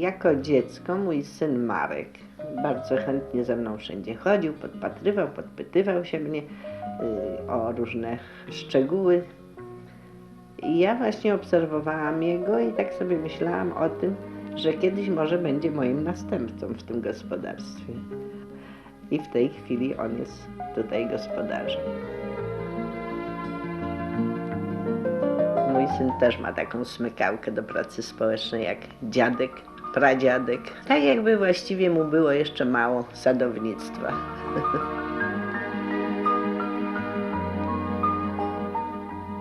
jako dziecko mój syn Marek bardzo chętnie ze mną wszędzie chodził, podpatrywał, podpytywał się mnie y, o różne szczegóły. I ja właśnie obserwowałam jego i tak sobie myślałam o tym, że kiedyś może będzie moim następcą w tym gospodarstwie. I w tej chwili on jest tutaj gospodarzem. Mój syn też ma taką smykałkę do pracy społecznej jak dziadek, pradziadek. Tak jakby właściwie mu było jeszcze mało sadownictwa.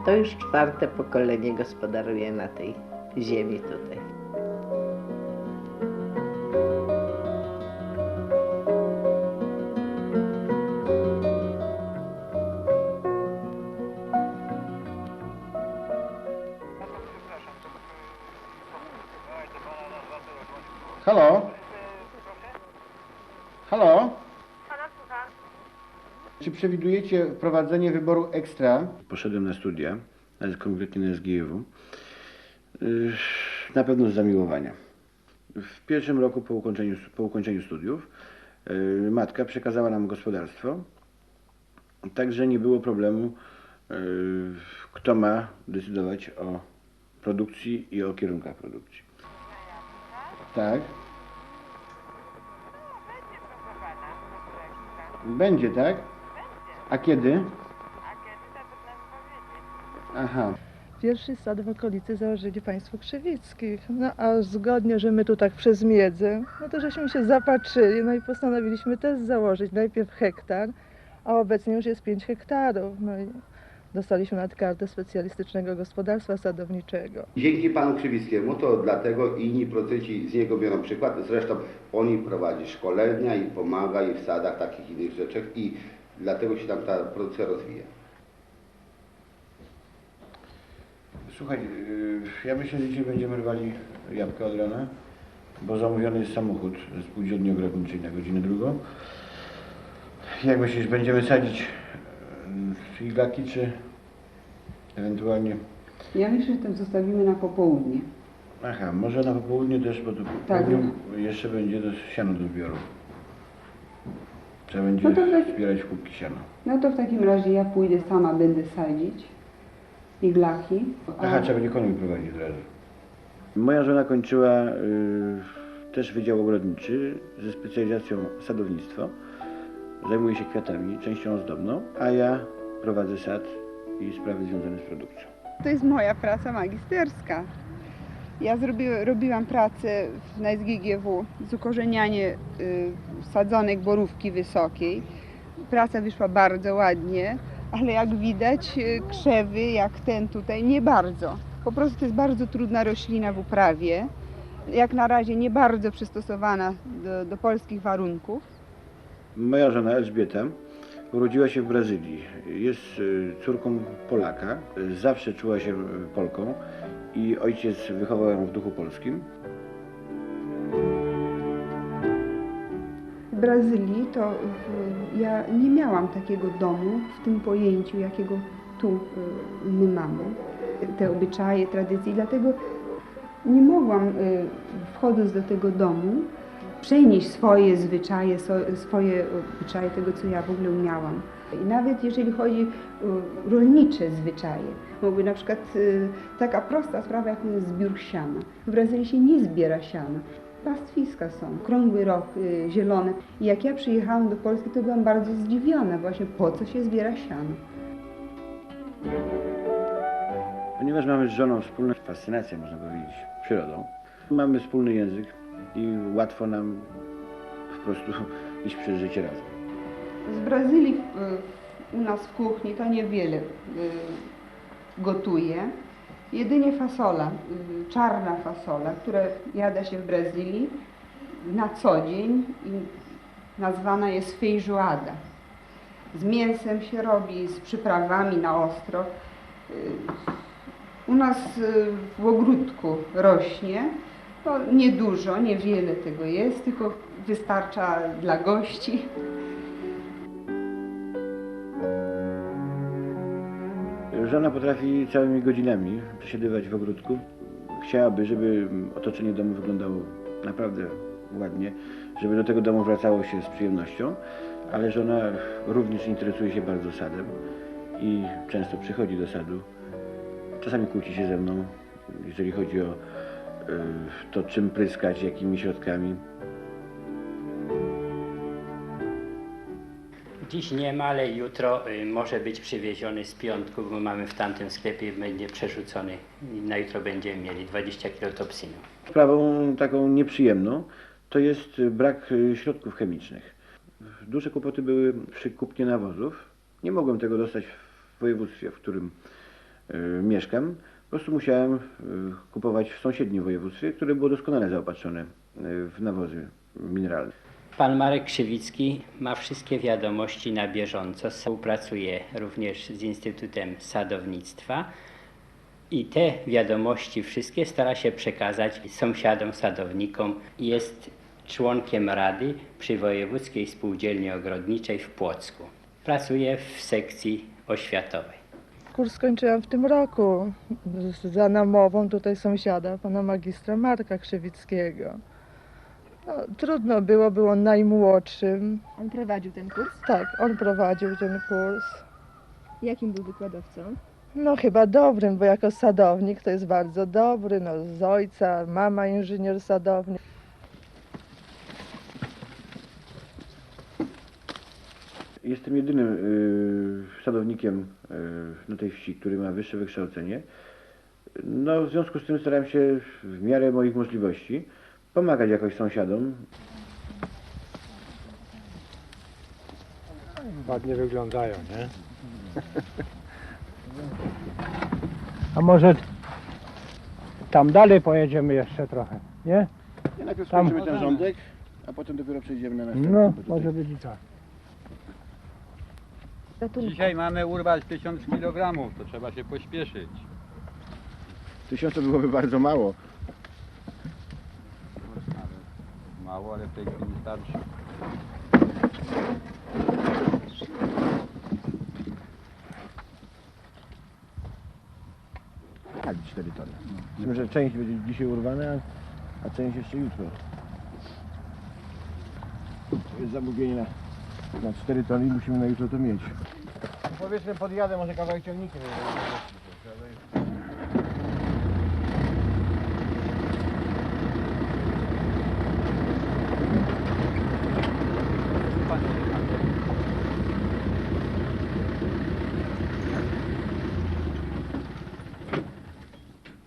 To już czwarte pokolenie gospodaruje na tej ziemi tutaj. Halo? Halo? Halo, słucham. Czy przewidujecie wprowadzenie wyboru ekstra? Poszedłem na studia, ale konkretnie na SGIW. Yy, Na pewno z zamiłowania. W pierwszym roku po ukończeniu, po ukończeniu studiów yy, matka przekazała nam gospodarstwo, także nie było problemu, yy, kto ma decydować o produkcji i o kierunkach produkcji. Tak. Będzie proponowana ekstra. Będzie, tak? A kiedy? A kiedy to trudno. Aha. Pierwszy sad w okolicy założyli państwo Krzewickich. No a zgodnie, że my tu tak przez miedzę, no to żeśmy się zapatrzyli, no i postanowiliśmy też założyć najpierw hektar, a obecnie już jest 5 hektarów. No i dostaliśmy nawet kartę specjalistycznego gospodarstwa sadowniczego. Dzięki panu Krzywickiemu to dlatego inni producenci z niego biorą przykład. Zresztą on im prowadzi szkolenia i pomaga i w sadach takich innych rzeczach i dlatego się tam ta produkcja rozwija. Słuchaj, yy, ja myślę, że dzisiaj będziemy rwali jabłka od rana, bo zamówiony jest samochód ze spółdzielni ogrodniczej na godzinę drugą. Jak myślisz, będziemy sadzić yy, iglaki, czy ewentualnie... Ja myślę, że to zostawimy na popołudnie. Aha, może na popołudnie też, bo to Tak. jeszcze będzie do siano do zbioru. Trzeba będzie No to zbierać kubki siana. No to w takim razie ja pójdę sama, będę sadzić iglaki. a- Aha, trzeba będzie koniu prowadzić od razu. Moja żona kończyła y, też Wydział Ogrodniczy ze specjalizacją sadownictwo. Zajmuję się kwiatami, częścią ozdobną, a ja prowadzę sad i sprawy związane z produkcją. To jest moja praca magisterska. Ja zrobi, robiłam pracę w- na SGGW z ukorzenianie y, sadzonek borówki wysokiej. Praca wyszła bardzo ładnie, ale jak widać y, krzewy jak ten tutaj nie bardzo. Po prostu to jest bardzo trudna roślina w uprawie. Jak na razie nie bardzo przystosowana do, do polskich warunków. Moja żona Elżbieta urodziła się w Brazylii. Jest y, córką Polaka. Zawsze czuła się y, Polką i ojciec wychował ją w duchu polskim. W Brazylii to w, ja nie miałam takiego domu w tym pojęciu, jakiego tu y, my mamy. Te obyczaje, tradycje, dlatego nie mogłam, y, wchodząc do tego domu, przenieść swoje zwyczaje, swoje obyczaje, tego, co ja w ogóle umiałam. I nawet jeżeli chodzi o rolnicze zwyczaje, mogły na przykład y, taka prosta sprawa jak zbiór siana. W Brazylii się nie zbiera siana. Pastwiska są, krągły rok, y, zielone. I jak ja przyjechałam do Polski, to byłam bardzo zdziwiona właśnie, po co się zbiera siano. Ponieważ mamy z żoną wspólną fascynację, można powiedzieć, przyrodą, mamy wspólny język i łatwo nam po prostu iść przez życie razem. Z Brazylii u nas w kuchni to niewiele y, gotuję. Jedynie fasola, y, czarna fasola, która jada się w Brazylii na co dzień i nazwana jest feijoada. Z mięsem się robi, z przyprawami na ostro. Y, U nas w ogródku rośnie, no niedużo, niewiele tego jest, tylko wystarcza dla gości. Żona potrafi całymi godzinami przesiedywać w ogródku. Chciałaby, żeby otoczenie domu wyglądało naprawdę ładnie, żeby do tego domu wracało się z przyjemnością, ale żona również interesuje się bardzo sadem i często przychodzi do sadu. Czasami kłóci się ze mną, jeżeli chodzi o to, czym pryskać, jakimi środkami. Dziś nie ma, ale jutro y, może być przywieziony z piątku, bo mamy w tamtym sklepie, będzie przerzucony. I Na jutro będziemy mieli 20 kg topsynu. Sprawą taką nieprzyjemną to jest brak y, środków chemicznych. Duże kłopoty były przy kupnie nawozów. Nie mogłem tego dostać w województwie, w którym y, mieszkam. Po prostu musiałem y, kupować w sąsiednim województwie, które było doskonale zaopatrzone y, w nawozy mineralne. Pan Marek Krzywicki ma wszystkie wiadomości na bieżąco. Współpracuje również z Instytutem Sadownictwa i te wiadomości wszystkie stara się przekazać sąsiadom, sadownikom. Jest członkiem Rady przy Wojewódzkiej Spółdzielni Ogrodniczej w Płocku. Pracuje w sekcji oświatowej. Kurs skończyłam w tym roku za namową tutaj sąsiada, pana magistra Marka Krzywickiego. No, trudno było, był on najmłodszym. On prowadził ten kurs? Tak, on prowadził ten kurs. Jakim był wykładowcą? No chyba dobrym, bo jako sadownik to jest bardzo dobry, no z ojca, mama inżynier sadownik. Jestem jedynym y, sadownikiem y, na tej wsi, który ma wyższe wykształcenie. No, w związku z tym staram się w miarę moich możliwości pomagać jakoś sąsiadom. Ładnie wyglądają, nie? A może tam dalej pojedziemy jeszcze trochę, nie? najpierw Tam- skończymy ten rządek, a potem dopiero przejdziemy na następny. No, tutaj- może być i tak. Ratunku. Dzisiaj mamy urwać 1000 kg, to trzeba się pośpieszyć. Tysiąc to byłoby bardzo mało. Mało, ale w tej chwili starczy. Tak, 4 tony. Z tym, że część będzie dzisiaj urwana, a część jeszcze jutro. To jest zamówienie na, na 4 tony i musimy na jutro to mieć. Powiedzmy podjadę może kawałek ciągnikiem.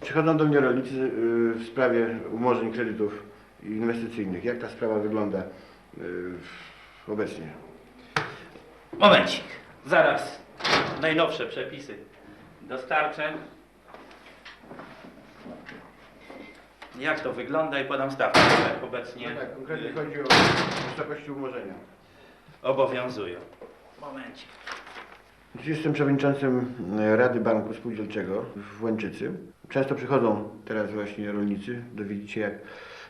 Przychodzą do mnie rolnicy y, w sprawie umorzeń kredytów inwestycyjnych. Jak ta sprawa wygląda y, obecnie? Momencik, zaraz. Najnowsze przepisy dostarczę. Jak to wygląda i podam stawkę, które obecnie tak, konkretnie y, chodzi o wysokości umorzenia. obowiązują. Momencik. Jestem przewodniczącym Rady Banku Spółdzielczego w Łęczycy. Często przychodzą teraz właśnie rolnicy dowiedzieć się, jak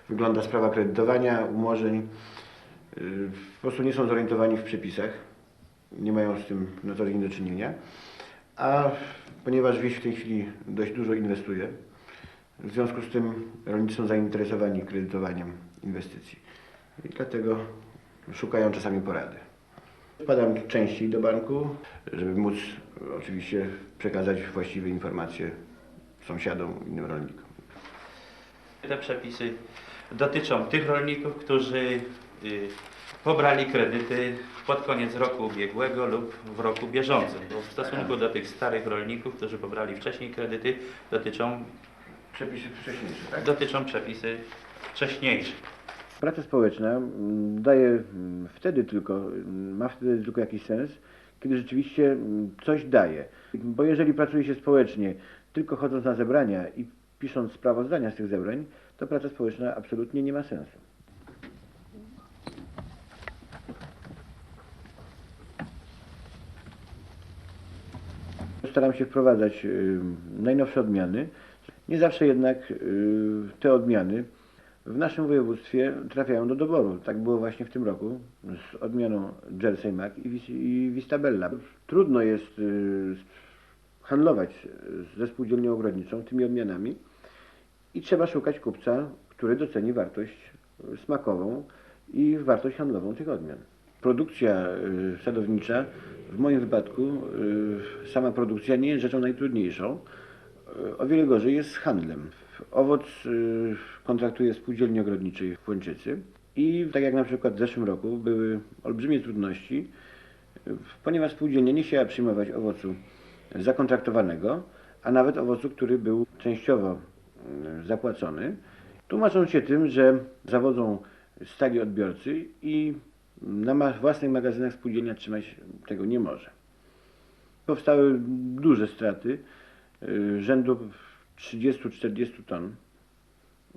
wygląda sprawa kredytowania, umorzeń. Y, Po prostu nie są zorientowani w przepisach, nie mają z tym na co dzień do czynienia. A ponieważ wieś w tej chwili dość dużo inwestuje, w związku z tym rolnicy są zainteresowani kredytowaniem inwestycji. I dlatego szukają czasami porady. Wpadam częściej do banku, żeby móc oczywiście przekazać właściwe informacje sąsiadom, innym rolnikom. Te przepisy dotyczą tych rolników, którzy pobrali kredyty pod koniec roku ubiegłego lub w roku bieżącym. Bo w stosunku do tych starych rolników, którzy pobrali wcześniej kredyty, dotyczą, Przepisy wcześniejsze, tak? dotyczą przepisy wcześniejsze. Praca społeczna mm, daje mm, wtedy tylko, mm, ma wtedy tylko jakiś sens, kiedy rzeczywiście coś daje. Bo jeżeli pracuje się społecznie, tylko chodząc na zebrania i pisząc sprawozdania z tych zebrań, to praca społeczna absolutnie nie ma sensu. Staram się wprowadzać y, najnowsze odmiany. Nie zawsze jednak y, te odmiany w naszym województwie trafiają do doboru. Tak było właśnie w tym roku z odmianą Jersey Mac i, Vis- i Vistabella. Trudno jest y, handlować ze spółdzielnią ogrodniczą tymi odmianami i trzeba szukać kupca, który doceni wartość smakową i wartość handlową tych odmian. Produkcja y, sadownicza, w moim wypadku y, sama produkcja nie jest rzeczą najtrudniejszą. Y, O wiele gorzej jest z handlem. Owoc kontraktuje spółdzielni ogrodniczej w Płęczycy i tak jak na przykład w zeszłym roku były olbrzymie trudności, ponieważ spółdzielnia nie chciała przyjmować owocu zakontraktowanego, a nawet owocu, który był częściowo zapłacony, tłumacząc się tym, że zawodzą stali odbiorcy i na ma- własnych magazynach spółdzielnia trzymać tego nie może. Powstały duże straty y, rzędu 30-40 ton.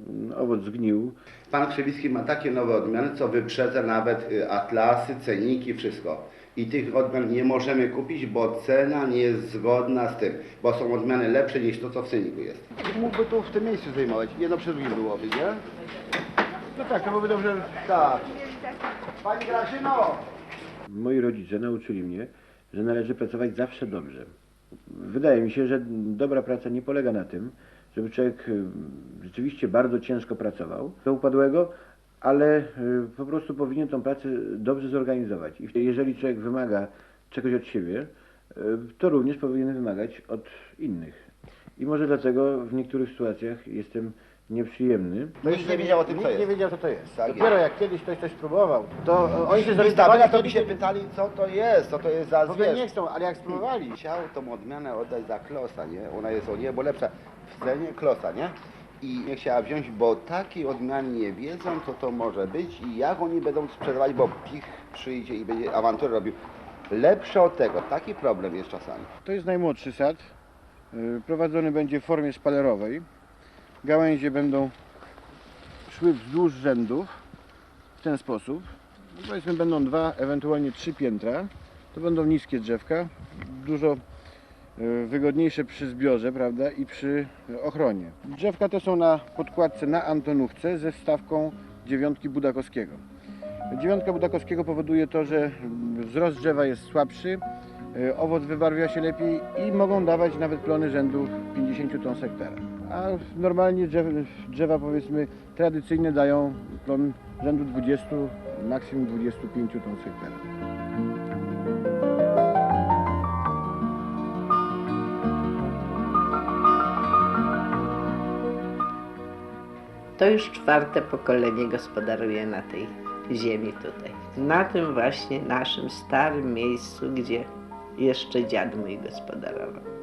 Mm, Owoc zgnił. Pan Krzywicki ma takie nowe odmiany, co wyprzedza nawet y, atlasy, ceniki, wszystko. I tych odmian nie możemy kupić, bo cena nie jest zgodna z tym, bo są odmiany lepsze niż to, co w ceniku jest. Mógłby tu w tym miejscu zajmować, jedno przy drugim byłoby, nie? No tak, to byłoby dobrze. Tak. Pani Grażyno! Moi rodzice nauczyli mnie, że należy pracować zawsze dobrze. Wydaje mi się, że dobra praca nie polega na tym, żeby człowiek y, rzeczywiście bardzo ciężko pracował do upadłego, ale y, po prostu powinien tą pracę dobrze zorganizować. I jeżeli człowiek wymaga czegoś od siebie, y, to również powinien wymagać od innych. I może dlatego w niektórych sytuacjach jestem nieprzyjemny. No już nie wiedział o tym, co Nikt jest. nie wiedział, co to jest. Tak Dopiero jest. jak kiedyś ktoś coś próbował, to e, oni się Wystawienia zorientowali, to by się pytali, co to jest, co to jest za w ogóle nie chcą, ale jak spróbowali, Chciał tą odmianę oddać za klosa, nie? Ona jest o niebo lepsza w cenie klosa, nie? I nie chciała wziąć, bo takiej odmiany nie wiedzą, co to może być i jak oni będą sprzedawać, bo pich przyjdzie i będzie awanturę robił. Lepsze od tego, taki problem jest czasami. To jest najmłodszy sad. Y, Prowadzony będzie w formie szpalerowej. Gałęzie będą szły wzdłuż rzędów w ten sposób. No Powiedzmy będą dwa, ewentualnie trzy piętra. To będą niskie drzewka, dużo y, wygodniejsze przy zbiorze, prawda, i przy ochronie. Drzewka te są na podkładce na Antonówce ze wstawką dziewiątki Budakowskiego. Dziewiątka Budakowskiego powoduje to, że wzrost drzewa jest słabszy, y, owoc wybarwia się lepiej i mogą dawać nawet plony rzędu 50 ton z hektara. A normalnie drzew, drzewa powiedzmy tradycyjne dają plon rzędu 20, maksimum 25 ton z hektara. To już czwarte pokolenie gospodaruje na tej ziemi tutaj. Na tym właśnie naszym starym miejscu, gdzie jeszcze dziad mój gospodarował.